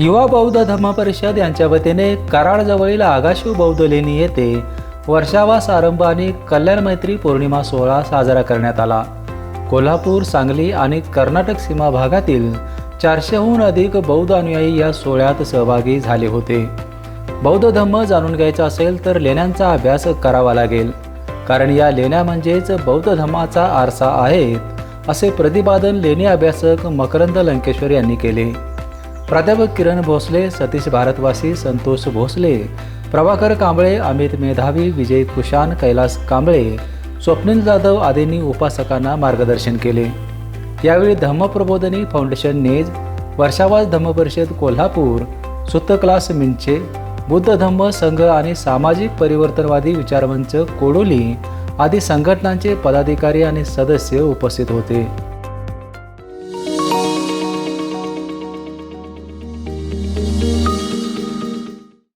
युवा बौद्ध धम्म परिषद यांच्या वतीने कराडजवळील आगाशिव बौद्ध लेणी येथे वर्षावास आरंभ आणि कल्याण मैत्री पौर्णिमा सोहळा साजरा करण्यात आला. कोल्हापूर सांगली आणि कर्नाटक सीमा भागातील चारशेहून अधिक बौद्ध अनुयायी या सोहळ्यात सहभागी झाले होते. बौद्ध धम्म जाणून घ्यायचा असेल तर लेण्यांचा अभ्यास करावा लागेल. कारण या लेण्या म्हणजेच बौद्ध धर्माचा आरसा आहेत असे प्रतिपादन लेणी अभ्यासक मकरंद लंकेश्वर यांनी केले. प्राध्यापक किरण भोसले सतीश भारतवासी संतोष भोसले प्रभाकर कांबळे अमित मेधावी विजय कुशान कैलास कांबळे स्वप्नील जाधव आदींनी उपासकांना मार्गदर्शन केले. यावेळी धम्मप्रबोधनी फाउंडेशन नेज वर्षावास धम्म परिषद कोल्हापूर सुत्त क्लास मिंचे बुद्ध धम्म संघ आणि सामाजिक परिवर्तनवादी विचारमंच कोडोली आदी संघटनांचे पदाधिकारी आणि सदस्य उपस्थित होते.